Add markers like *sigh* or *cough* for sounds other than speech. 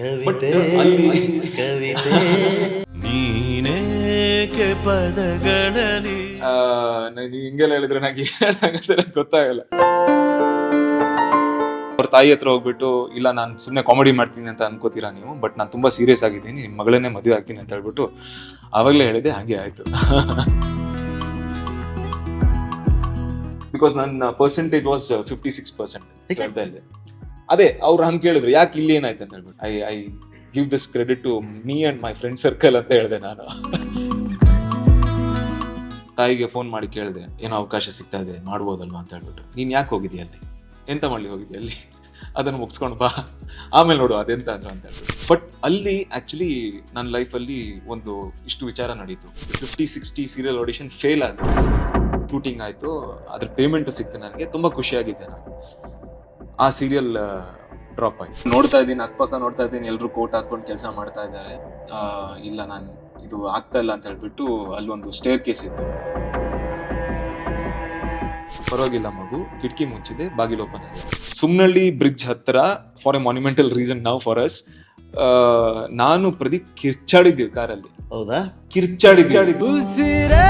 ಕವಿತೆ ಅಲ್ಲಿ ಕವಿತೆ. ನೀನೇಕೆ ಪದಗಳಲ್ಲಿ? ಹಿಂಗೆಲ್ಲ ಹೇಳಿದ್ರೆ ನನಗೆ ಏನಾಗುತ್ತೆ ಗೊತ್ತಾಗಲ್ಲ. ಅವ್ರ ತಾಯಿ ಹತ್ರ ಹೋಗ್ಬಿಟ್ಟು ಇಲ್ಲ ನಾನು ಸುಮ್ಮನೆ ಕಾಮಿಡಿ ಮಾಡ್ತೀನಿ ಅಂತ ಅನ್ಕೋತೀರಾ ನೀವು? ಬಟ್ ನಾನು ತುಂಬಾ ಸೀರಿಯಸ್ ಆಗಿದ್ದೀನಿ ನಿಮ್ಮ ಮಗಳನ್ನೇ ಮದುವೆ ಆಗ್ತೀನಿ ಅಂತ ಹೇಳ್ಬಿಟ್ಟು ಆವಾಗಲೇ ಹೇಳಿದೆ ಹಾಗೆ ಆಯ್ತು. *laughs* ಬಿಕಾಸ್ ನನ್ನ percentage was fifty six percent ಅದೇ, ಅವ್ರು ಹಂಗೆ ಕೇಳಿದ್ರು, ಯಾಕೆ ಇಲ್ಲಿ ಏನಾಯ್ತು ಅಂತ ಹೇಳ್ಬಿಟ್ಟು. I I give this credit to me and my friend circle ಅಂತ ಹೇಳಿದೆ ನಾನು. ತಾಯಿಗೆ ಫೋನ್ ಮಾಡಿ ಕೇಳಿದೆ, ಏನೋ ಅವಕಾಶ ಸಿಗ್ತಾ ಇದೆ, ಮಾಡ್ಬೋದಲ್ವಾ ಅಂತ ಹೇಳ್ಬಿಟ್ಟು. ನೀನು ಯಾಕೆ ಹೋಗಿದ್ಯಾ ಅಲ್ಲಿ? ಎಂತ ಮಾಡ್ಲಿ ಹೋಗಿದ್ದೆ ಅಲ್ಲಿ? ಅದನ್ನು ಮುಗಿಸ್ಕೊಂಡು ಬಾ. ಆಮೇಲೆ ನೋಡು ಅದೆಂತ ಅಂದ್ರು ಅಂತ ಹೇಳ್ಬಿಟ್ಟು. ಬಟ್ ಅಲ್ಲಿ ಆಕ್ಚುಲಿ ನನ್ನ ಲೈಫಲ್ಲಿ ಒಂದು ಇಷ್ಟು ವಿಚಾರ ನಡೀತು. Fifty sixty serial audition fail ಆಯಿತು ಶೂಟಿಂಗ್ ಆಯಿತು, ಅದ್ರ ಪೇಮೆಂಟು ಸಿಕ್ತು ನನಗೆ, ತುಂಬ ಖುಷಿಯಾಗಿದ್ದೆ ನಾನು. ಆ ಸೀರಿಯಲ್ ಡ್ರಾಪ್ ಆಯ್ತು. ನೋಡ್ತಾ ಇದ್ದೀನಿ ಅಕ್ಕಪಕ್ಕ ನೋಡ್ತಾ ಇದ್ದೀನಿ ಎಲ್ಲರೂ ಕೋಟ್ ಹಾಕೊಂಡು ಕೆಲಸ ಮಾಡ್ತಾ ಇದ್ದಾರೆ. ಇಲ್ಲ ನಾನು ಇದು ಆಗ್ತಾ ಇಲ್ಲ ಅಂತ ಹೇಳ್ಬಿಟ್ಟು ಅಲ್ಲೊಂದು ಸ್ಟೇರ್ ಕೇಸ್ ಇತ್ತು. ಪರವಾಗಿಲ್ಲ ಮಗು ಕಿಟಕಿ ಮುಚ್ಚಿದೆ ಬಾಗಿಲು ಓಪನ್ ಆಗಿದೆ. ಸುಮ್ನಳ್ಳಿ ಬ್ರಿಡ್ಜ್ ಹತ್ರ ಫಾರ್ ಎ ಮಾನ್ಯುಮೆಂಟಲ್ ರೀಸನ್ ನಾವು ಫಾರ್ ಅಸ್ ನಾನು ಪ್ರದೀಪ್ ಕಿರ್ಚಾಡಿದ್ದೀವಿ ಕಾರಲ್ಲಿ. ಹೌದಾ? ಕಿರ್ಚಾಡಿದ್ದೀವಿ ಉಸಿರೇ